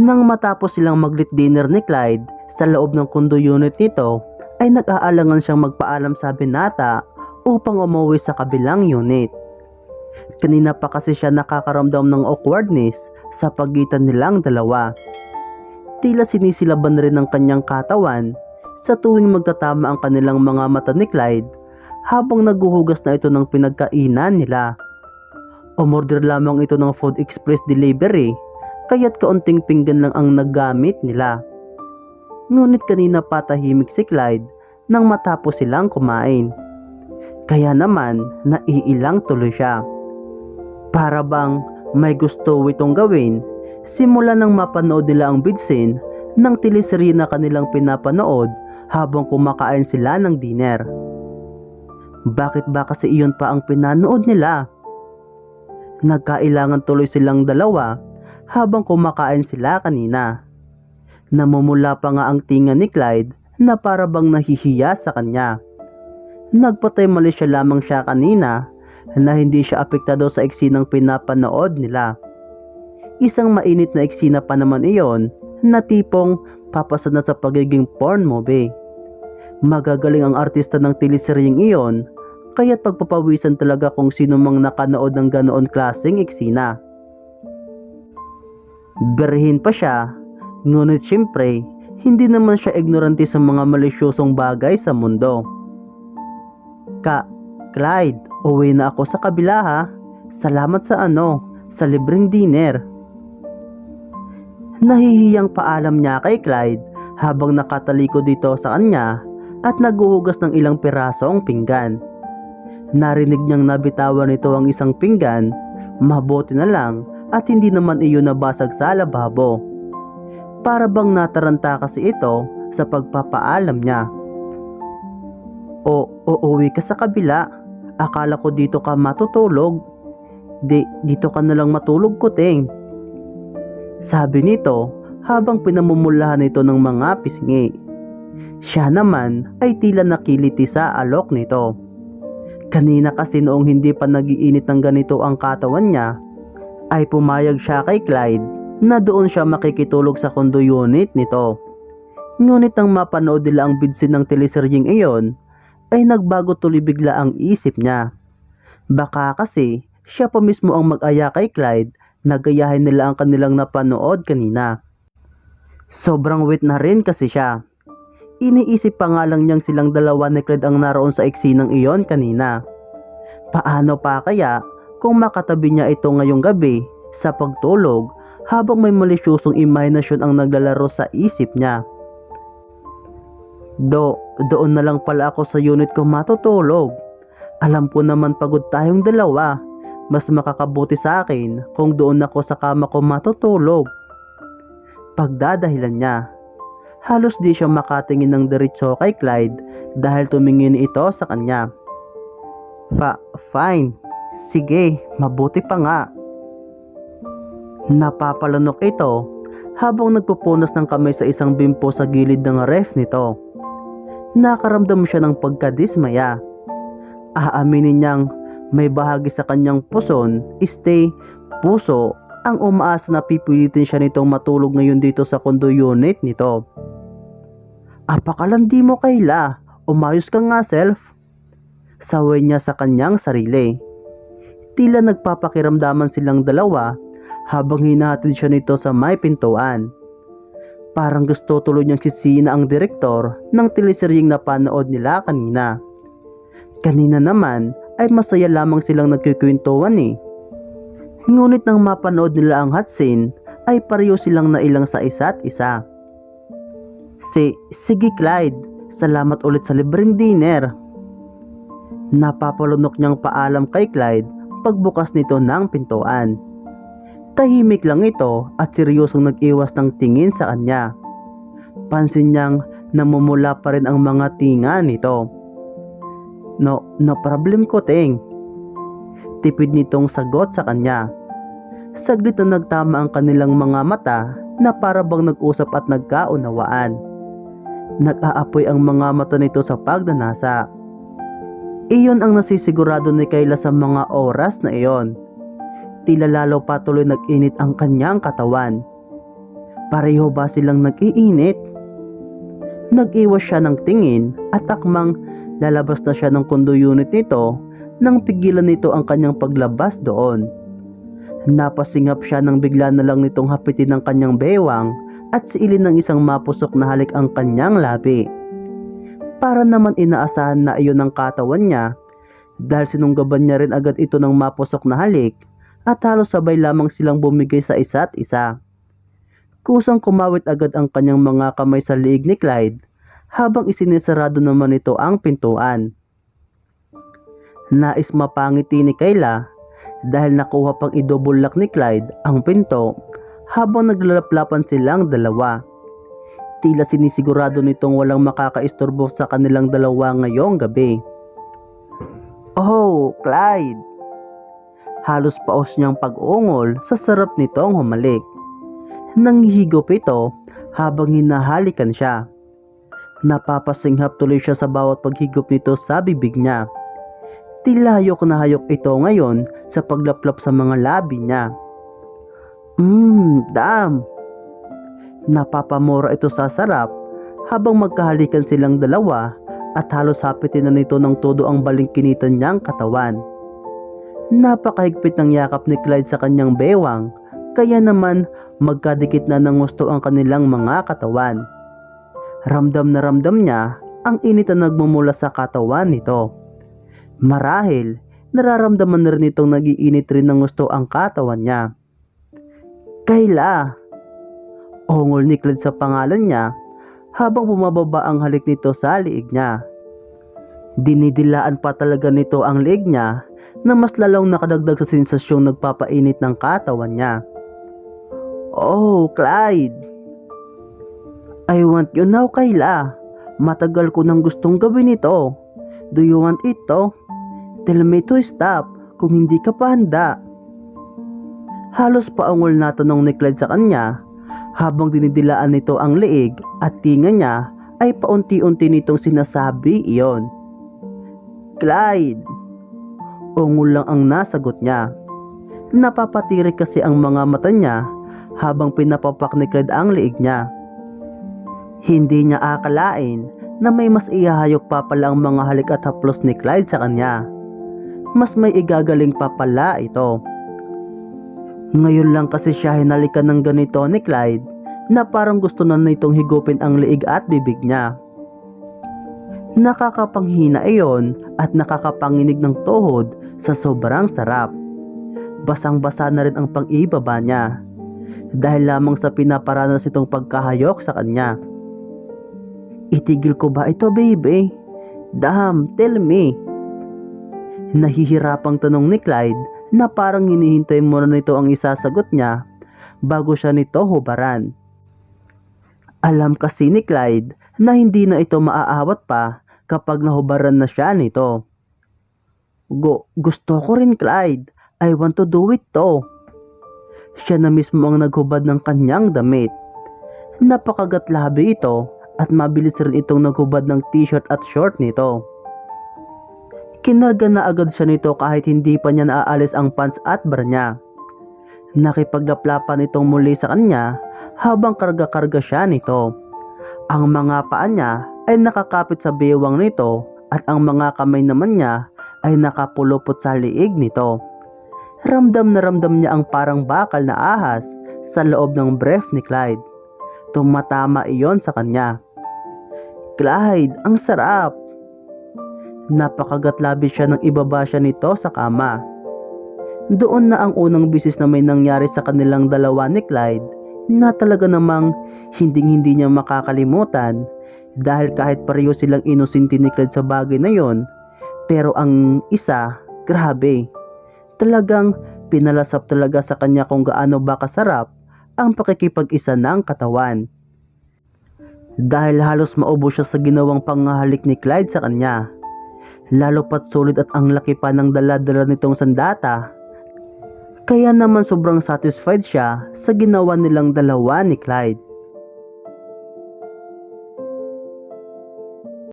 Nang matapos silang maglit dinner ni Clyde sa loob ng condo unit nito, ay nag-aalangan siyang magpaalam sa binata upang umuwi sa kabilang unit. Kanina pa kasi siya nakakaramdam ng awkwardness sa pagitan nilang dalawa. Tila sinisilaban rin ng kanyang katawan sa tuwing magtatama ang kanilang mga mata ni Clyde habang naguhugas na ito ng pinagkainan nila. Umorder lamang ito ng Food Express Delivery kaya't kaunting pinggan lang ang naggamit nila. Ngunit kanina patahimik si Clyde nang matapos silang kumain. Kaya naman naiilang tuloy siya. Para bang may gusto itong gawin simula nang mapanood nila ang bidsin ng teleserye na kanilang pinapanood habang kumakain sila ng dinner. Bakit ba kasi iyon pa ang pinanood nila? Nagkailangan tuloy silang dalawa habang kumakain sila kanina. Namumula pa nga ang tinga ni Clyde na para bang nahihiya sa kanya. Nagpatay mali siya lamang siya kanina na hindi siya apektado sa eksinang pinapanood nila. Isang mainit na eksina pa naman iyon na tipong papasa na sa pagiging porn movie. Magagaling ang artista ng teleseryeng iyon kaya't pagpapawisan talaga kung sino mang nakanood ng ganoon klaseng eksina. Berhin pa siya, ngunit siyempre, hindi naman siya ignorante sa mga malisyosong bagay sa mundo. Ka, Clyde, uwi na ako sa kabila ha. Salamat sa ano, sa libreng dinner. Nahihiyang paalam niya kay Clyde habang nakataliko dito sa kanya at naguhugas ng ilang pirasong pinggan. Narinig niyang nabitawan nito ang isang pinggan, mabuti na lang at hindi naman iyon nabasag sa lababo. Para bang nataranta kasi ito sa pagpapaalam niya. O, uuwi ka sa kabila. Akala ko dito ka matutulog. Di, dito ka na lang matulog kuting. Sabi nito habang pinamumulahan ito ng mga pisngi. Siya naman ay tila nakiliti sa alok nito. Kanina kasi noong hindi pa nagiinit ng ganito ang katawan niya, ay pumayag siya kay Clyde na doon siya makikitulog sa condo unit nito. Ngunit nang mapanood nila ang bidsin ng teleseryeng iyon, ay nagbago tuloy bigla ang isip niya. Baka kasi siya pa mismo ang mag-aya kay Clyde na gayahin nila ang kanilang napanood kanina. Sobrang wit na rin kasi siya. Iniisip pa nga lang niyang silang dalawa ni Clyde ang naroon sa eksinang iyon kanina. Paano pa kaya kung makatabi niya ito ngayong gabi sa pagtulog habang may malisyosong imahinasyon ang naglalaro sa isip niya. Do, doon na lang pala ako sa unit ko matutulog. Alam ko naman pagod tayong dalawa. Mas makakabuti sa akin kung doon ako sa kama ko matutulog. Pagdadahilan niya. Halos di siya makatingin ng diretso kay Clyde dahil tumingin ito sa kanya. Fa, fine. Sige, mabuti pa nga. Napapalunok ito habang nagpupunas ng kamay sa isang bimpo sa gilid ng ref nito. Nakaramdam siya ng pagkadismaya. Aaminin niyang may bahagi sa kanyang puson, stay, puso, ang umaasa na pipilitin siya nitong matulog ngayon dito sa condo unit nito. Apakalandi mo Kayla, umayos ka nga self. Saway niya sa kanyang sarili. Tila nagpapakiramdaman silang dalawa habang hinahatid siya nito sa may pintuan. Parang gusto tuloy niyang sisihin ang direktor ng teleseryeng napanood nila kanina. Kanina naman ay masaya lamang silang nagkikwentuhan eh. Ngunit nang mapanood nila ang hot scene ay pareho silang nailang sa isa't isa. Si, sige Clyde, salamat ulit sa libreng dinner. Napapalunok niyang paalam kay Clyde pagbukas nito ng pintuan. Tahimik lang ito at seryosong nag-iwas ng tingin sa kanya. Pansin niyang namumula pa rin ang mga tinga nito. No, no problem ko, Ting. Tipid nitong sagot sa kanya. Saglit na nagtama ang kanilang mga mata na para bang nag-usap at nagkaunawaan. Nag-aapoy ang mga mata nito sa pagdanasa. Iyon ang nasisigurado ni Kayla sa mga oras na iyon. Tila lalo patuloy nag-init ang kanyang katawan. Pareho ba silang nag-iinit? Nag-iwas siya ng tingin at akmang lalabas na siya ng condo unit nito nang pigilan nito ang kanyang paglabas doon. Napasingap siya nang bigla na lang nitong hapitin ng kanyang bewang at siilin ng isang mapusok na halik ang kanyang labi. Para naman inaasahan na iyon ang katawan niya dahil sinunggaban niya rin agad ito ng mapusok na halik at halos sabay lamang silang bumigay sa isa't isa. Kusang kumawit agad ang kanyang mga kamay sa liig ni Clyde habang isinisarado naman ito ang pintuan. Nais mapangiti ni Kayla dahil nakuha pang idobulak ni Clyde ang pinto habang naglalaplapan silang dalawa. Tila sinisigurado nitong walang makakaistorbo sa kanilang dalawa ngayong gabi. Oh, Clyde! Halos paos niyang pag-ungol sa sarap nitong humalik. Nanghihigop ito habang hinahalikan siya. Napapasinghap tuloy siya sa bawat paghigop nito sa bibig niya. Tila hayok na hayok ito ngayon sa paglaplap sa mga labi niya. Mmm, damn! Napapamura ito sa sarap habang magkahalikan silang dalawa at halos hapitin na nito ng todo ang balingkinitan niyang katawan. Napakahigpit ng yakap ni Clyde sa kanyang bewang kaya naman magkadikit na ng gusto ang kanilang mga katawan. Ramdam na ramdam niya ang init na nagmumula sa katawan nito. Marahil, nararamdaman na rin itong nagiinit rin ng gusto ang katawan niya. Kayla! Ongol ni Clyde sa pangalan niya habang bumababa ang halik nito sa liig niya. Dinidilaan pa talaga nito ang liig niya na mas lalong nakadagdag sa sensasyong nagpapainit ng katawan niya. Oh, Clyde! I want you now, Kayla. Matagal ko nang gustong gawin ito. Do you want it to? Tell me to stop kung hindi ka pa handa. Halos paungol na tanong ni Clyde sa kanya habang dinidilaan nito ang leeg at tinga niya ay paunti-unti nitong sinasabi iyon. Clyde! Ungol lang ang nasagot niya. Napapatirik kasi ang mga mata niya habang pinapapak ni Clyde ang leeg niya. Hindi niya akalain na may mas ihahayok pa pala ang mga halik at haplos ni Clyde sa kanya. Mas may igagaling pa pala ito. Ngayon lang kasi siya hinalikan ng ganito ni Clyde na parang gusto na nitong higupin ang liig at bibig niya. Nakakapanghina iyon at nakakapanginig ng tuhod sa sobrang sarap. Basang-basa na rin ang pang-ibaba niya dahil lamang sa pinaparanas itong pagkahayok sa kanya. Itigil ko ba ito baby? Damn, tell me. Nahihirapang tanong ni Clyde na parang hinihintay muna nito ang isasagot niya bago siya nito hubaran. Alam kasi ni Clyde na hindi na ito maaawat pa kapag nahubaran na siya nito. Go, gusto ko rin Clyde. I want to do it to. Siya na mismo ang naghubad ng kanyang damit. Napakagatlabi ito at mabilis rin itong naghubad ng t-shirt at short nito. Kinarga na agad siya nito kahit hindi pa niya naaalis ang pants at bra niya. Nakipaglaplapan itong muli sa kanya habang karga-karga siya nito. Ang mga paa niya ay nakakapit sa bewang nito at ang mga kamay naman niya ay nakapulupot sa liig nito. Ramdam na ramdam niya ang parang bakal na ahas sa loob ng breath ni Clyde. Tumatama iyon sa kanya. Clyde, ang sarap! Napakagatlabi siya nang ibaba siya nito sa kama. Doon na ang unang bisis na may nangyari sa kanilang dalawa ni Clyde na talaga namang hinding-hindi niya makakalimutan dahil kahit pareho silang inusinti ni Clyde sa bagay na yon pero ang isa, grabe. Talagang pinalasap talaga sa kanya kung gaano ba kasarap ang pakikipag-isa ng katawan. Dahil halos maubo siya sa ginawang pangahalik ni Clyde sa kanya. Lalo pat sulit at ang laki pa ng dala-dala nitong sandata. Kaya naman sobrang satisfied siya sa ginawa nilang dalawa ni Clyde.